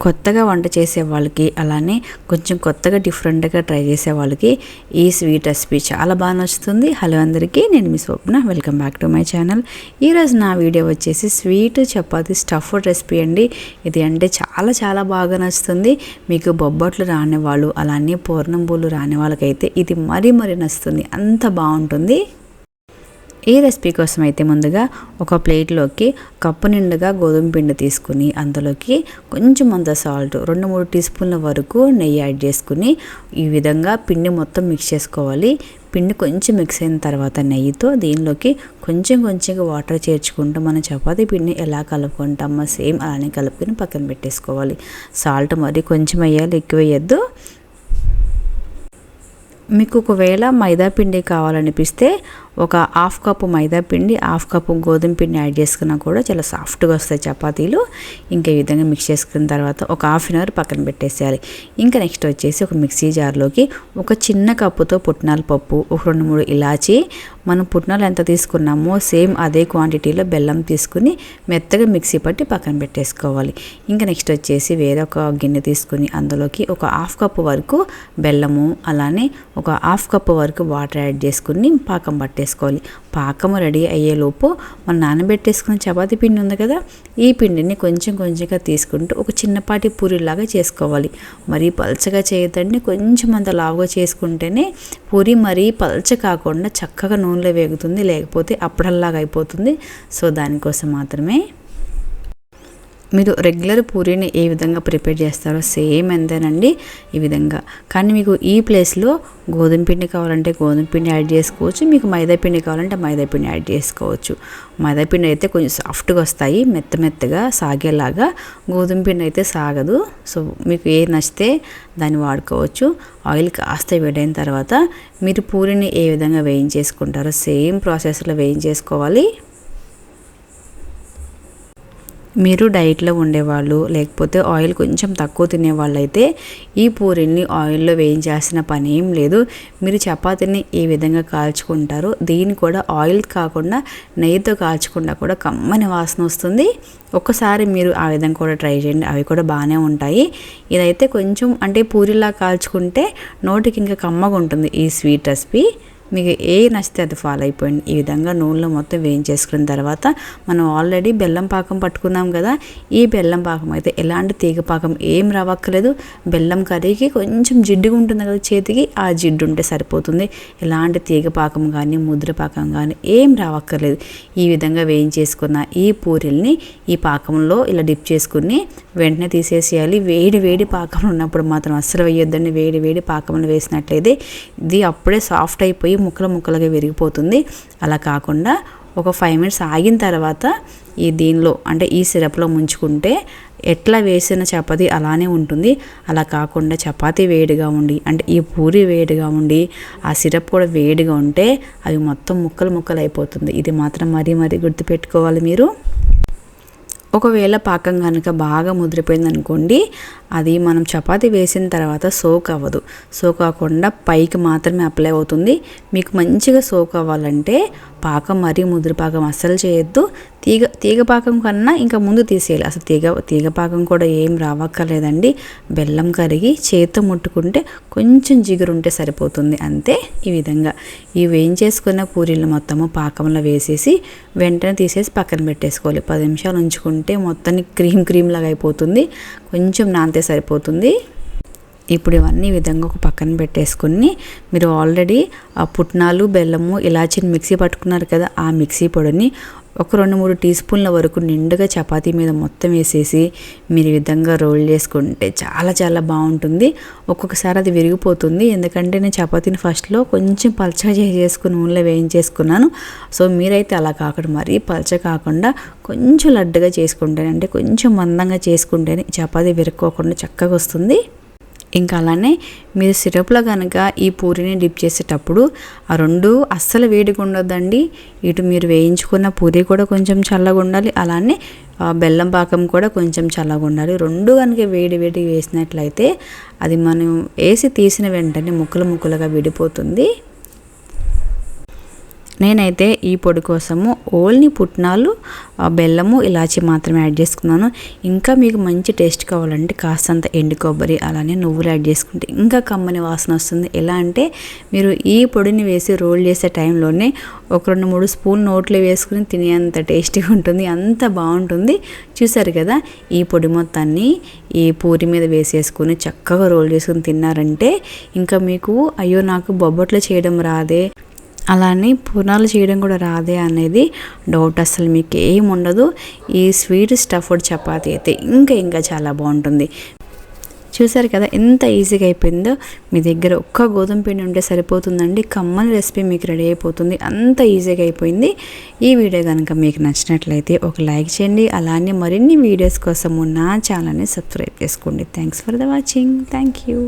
కొత్తగా వంట చేసే వాళ్ళకి అలానే కొంచెం కొత్తగా డిఫరెంట్గా ట్రై చేసే వాళ్ళకి ఈ స్వీట్ రెసిపీ చాలా బాగా నచ్చుతుంది. హలో అందరికీ నేను మీ Swapna. Welcome back to my channel. ఈరోజు నా వీడియో వచ్చేసి స్వీట్ చపాతి స్టఫ్డ్ రెసిపీ అండి. ఇది అంటే చాలా చాలా బాగా నచ్చుతుంది. మీకు బొబ్బట్లు రాని వాళ్ళు అలానే పూర్ణం పూలు రాని వాళ్ళకైతే ఇది మరీ మరీ నచ్చుతుంది. అంత బాగుంటుంది. ఈ రెసిపీ కోసం అయితే ముందుగా ఒక ప్లేట్లోకి కప్పు నిండుగా గోధుమ పిండి తీసుకుని అందులోకి కొంచెం అంత సాల్ట్ రెండు మూడు టీ స్పూన్ల వరకు నెయ్యి యాడ్ చేసుకుని ఈ విధంగా పిండి మొత్తం మిక్స్ చేసుకోవాలి. పిండి కొంచెం మిక్స్ అయిన తర్వాత నెయ్యితో దీనిలోకి కొంచెం కొంచెంగా వాటర్ చేర్చుకుంటూ మనం చపాతి పిండి ఎలా కలుపుకుంటామో సేమ్ అలానే కలుపుకొని పక్కన పెట్టేసుకోవాలి. సాల్ట్ మరి కొంచెం వేయాలి ఎక్కువ వేయద్దు. మీకు ఒకవేళ మైదా పిండి కావాలనిపిస్తే ఒక హాఫ్ కప్పు మైదా పిండి హాఫ్ కప్పు గోధుమ పిండి యాడ్ చేసుకున్నా కూడా చాలా సాఫ్ట్గా వస్తాయి చపాతీలు. ఇంకా ఈ విధంగా మిక్స్ చేసుకున్న తర్వాత ఒక హాఫ్ అన్ అవర్ పక్కన పెట్టేసేయాలి. ఇంకా నెక్స్ట్ వచ్చేసి ఒక మిక్సీ జార్లోకి ఒక చిన్న కప్పుతో పుట్నాల పప్పు ఒక రెండు మూడు ఇలాచి. మనం పుట్నాలు ఎంత తీసుకున్నామో సేమ్ అదే క్వాంటిటీలో బెల్లం తీసుకుని మెత్తగా మిక్సీ పట్టి పక్కన పెట్టేసుకోవాలి. ఇంకా నెక్స్ట్ వచ్చేసి వేరొక గిన్నె తీసుకుని అందులోకి ఒక హాఫ్ కప్పు వరకు బెల్లము అలానే ఒక హాఫ్ కప్పు వరకు వాటర్ యాడ్ చేసుకుని పాకం పట్టేసుకోవాలి వేసుకోవాలి. పాకం రెడీ అయ్యేలోపు మనం నానబెట్టేసుకున్న చపాతీ పిండి ఉంది కదా ఈ పిండిని కొంచెం కొంచెంగా తీసుకుంటూ ఒక చిన్నపాటి పూరిలాగా చేసుకోవాలి. మరీ పల్చగా చేయదండి కొంచెం అంత లావుగా చేసుకుంటేనే పూరి మరీ పల్చ కాకుండా చక్కగా నూనెలో వేగుతుంది లేకపోతే అప్పుడల్లాగా అయిపోతుంది. సో దానికోసం మాత్రమే మీరు రెగ్యులర్ పూరీని ఏ విధంగా ప్రిపేర్ చేస్తారో సేమ్ ఎంతేనండి ఈ విధంగా. కానీ మీకు ఈ ప్లేస్లో గోధుమ పిండి కావాలంటే గోధుమ పిండి యాడ్ చేసుకోవచ్చు మీకు మైదా పిండి కావాలంటే మైదా పిండి యాడ్ చేసుకోవచ్చు. మైదా పిండి అయితే కొంచెం సాఫ్ట్గా వస్తాయి మెత్త మెత్తగా సాగేలాగా. గోధుమ పిండి అయితే సాగదు సో మీకు ఏ నచ్చితే దాన్ని వాడుకోవచ్చు. ఆయిల్ కాస్త వేడైన తర్వాత మీరు పూరిని ఏ విధంగా వేయించేసుకుంటారో సేమ్ ప్రాసెస్లో వేయించేసుకోవాలి. మీరు డైట్లో ఉండేవాళ్ళు లేకపోతే ఆయిల్ కొంచెం తక్కువ తినేవాళ్ళు అయితే ఈ పూరిని ఆయిల్లో వేయించాల్సిన పని ఏం లేదు. మీరు చపాతీని ఈ విధంగా కాల్చుకుంటారు దీన్ని కూడా ఆయిల్ కాకుండా నెయ్యితో కాల్చకుండా కూడా కమ్మని వాసన వస్తుంది. ఒక్కసారి మీరు ఆ విధంగా కూడా ట్రై చేయండి అవి కూడా బాగానే ఉంటాయి. ఇదైతే కొంచెం అంటే పూరిలా కాల్చుకుంటే నోటికి ఇంకా కమ్మగా ఉంటుంది ఈ స్వీట్ రెసిపీ. మీకు ఏ నచ్చితే అది ఫాలో అయిపోయింది ఈ విధంగా నూనెలో మొత్తం వేయించేసుకున్న తర్వాత మనం ఆల్రెడీ బెల్లం పాకం పట్టుకున్నాం కదా ఈ బెల్లం పాకం అయితే ఎలాంటి తీగ పాకం ఏం రావక్కర్లేదు. బెల్లం కర్రీకి కొంచెం జిడ్డుగా ఉంటుంది కదా చేతికి ఆ జిడ్డు ఉంటే సరిపోతుంది. ఎలాంటి తీగ పాకం కానీ ముద్ర పాకం కానీ ఏం రావక్కర్లేదు. ఈ విధంగా వేయించేసుకున్న ఈ పూరిల్ని ఈ పాకంలో ఇలా డిప్ చేసుకుని వెంటనే తీసేసేయాలి. వేడి వేడి పాకంలో ఉన్నప్పుడు మాత్రం అస్సలు వేయొద్దండి. వేడి వేడి పాకంలో వేసినట్లయితే ఇది అప్పుడే సాఫ్ట్ అయిపోయి ముక్కలు ముక్కలుగా విరిగిపోతుంది. అలా కాకుండా ఒక ఫైవ్ మినిట్స్ ఆగిన తర్వాత ఈ దీనిలో అంటే ఈ సిరప్లో ముంచుకుంటే ఎట్లా వేసిన చపాతి అలానే ఉంటుంది. అలా కాకుండా చపాతి వేడిగా ఉండి అంటే ఈ పూరి వేడిగా ఉండి ఆ సిరప్ కూడా వేడిగా ఉంటే అవి మొత్తం ముక్కలు ముక్కలు అయిపోతుంది. ఇది మాత్రం మరీ మరీ గుర్తుపెట్టుకోవాలి మీరు. ఒకవేళ పాకం కనుక బాగా ముదిరిపోయింది అనుకోండి అది మనం చపాతీ వేసిన తర్వాత సోక్ అవ్వదు. సోక్ అవ్వకుండా పైకి మాత్రమే అప్లై అవుతుంది. మీకు మంచిగా సోక్ అవ్వాలంటే పాకం మరీ ముదిరి పాకం అస్సలు చేయొద్దు. తీగ తీగ పాకం కన్నా ఇంకా ముందు తీసేయాలి. అసలు తీగ తీగ పాకం కూడా ఏం రావక్కర్లేదండి. బెల్లం కరిగి చేతితో ముట్టుకుంటే కొంచెం జిగురు ఉంటే సరిపోతుంది. అంతే ఈ విధంగా. ఈ వేయించేసుకున్న పూరీలు మొత్తము పాకంలో వేసేసి వెంటనే తీసేసి పక్కన పెట్టేసుకోవాలి. పది నిమిషాలు ఉంచుకుంటే మొత్తాన్ని క్రీమ్ క్రీమ్ లాగా అయిపోతుంది. కొంచెం నానితే సరిపోతుంది. ఇప్పుడు ఇవన్నీ విధంగా ఒక పక్కన పెట్టేసుకుని మీరు ఆల్రెడీ ఆ పుట్నాలు బెల్లము ఇలాచిని మిక్సీ పట్టుకున్నారు కదా ఆ మిక్సీ పొడిని ఒక రెండు మూడు టీ స్పూన్ల వరకు నిండుగా చపాతీ మీద మొత్తం వేసేసి మీరు విధంగా రోల్ చేసుకుంటే చాలా చాలా బాగుంటుంది. ఒక్కొక్కసారి అది విరిగిపోతుంది. ఎందుకంటే నేను చపాతీని ఫస్ట్లో కొంచెం పల్చగా చేసుకుని నూనెలో వేయించేసుకున్నాను. సో మీరైతే అలా కాకుండా మరీ పల్చ కాకుండా కొంచెం లడ్డుగా చేసుకుంటేనే అంటే కొంచెం మందంగా చేసుకుంటేనే చపాతీ విరుక్కోకుండా చక్కగా వస్తుంది. ఇంకా అలానే మీరు సిరప్లో కనుక ఈ పూరిని డిప్ చేసేటప్పుడు ఆ రెండు అస్సలు వేడిగా ఉండొద్దండి. ఇటు మీరు వేయించుకున్న పూరి కూడా కొంచెం చల్లగా ఉండాలి. అలానే ఆ బెల్లం పాకం కూడా కొంచెం చల్లగా ఉండాలి. రెండు కనుక వేడి వేడి వేసినట్లయితే అది మనం వేసి తీసిన వెంటనే ముక్కలు ముక్కలుగా విడిపోతుంది. నేనైతే ఈ పొడి కోసము ఓన్లీ పుట్నాలు ఆ బెల్లము ఇలాచి మాత్రమే యాడ్ చేసుకున్నాను. ఇంకా మీకు మంచి టేస్ట్ కావాలంటే కాస్తంత ఎండు కొబ్బరి అలానే నువ్వులు యాడ్ చేసుకుంటే ఇంకా కమ్మని వాసన వస్తుంది. ఎలా అంటే మీరు ఈ పొడిని వేసి రోల్ చేసే టైంలోనే ఒక రెండు మూడు స్పూన్ నోట్లో వేసుకుని తినేంత టేస్టీగా ఉంటుంది అంత బాగుంటుంది. చూసారు కదా ఈ పొడి మొత్తాన్ని ఈ పూరి మీద వేసేసుకుని చక్కగా రోల్ చేసుకుని తిన్నారంటే ఇంకా మీకు అయ్యో నాకు బొబ్బట్లు చేయడం రాదే అలానే పూర్ణాలు చేయడం కూడా రాదే అనేది డౌట్ అసలు మీకు ఏం ఉండదు ఈ స్వీట్ స్టఫ్డ్ చపాతీ అయితే ఇంకా ఇంకా చాలా బాగుంటుంది. చూసారు కదా ఎంత ఈజీగా అయిపోయిందో? మీ దగ్గర ఒక్క గోధుమ పిండి ఉంటే సరిపోతుందండి. కమ్మని రెసిపీ మీకు రెడీ అయిపోతుంది. అంత ఈజీగా అయిపోయింది. ఈ వీడియో కనుక మీకు నచ్చినట్లయితే ఒక లైక్ చేయండి. అలానే మరిన్ని వీడియోస్ కోసం నా ఛానల్ని సబ్స్క్రైబ్ చేసుకోండి. Thanks for the watching thank you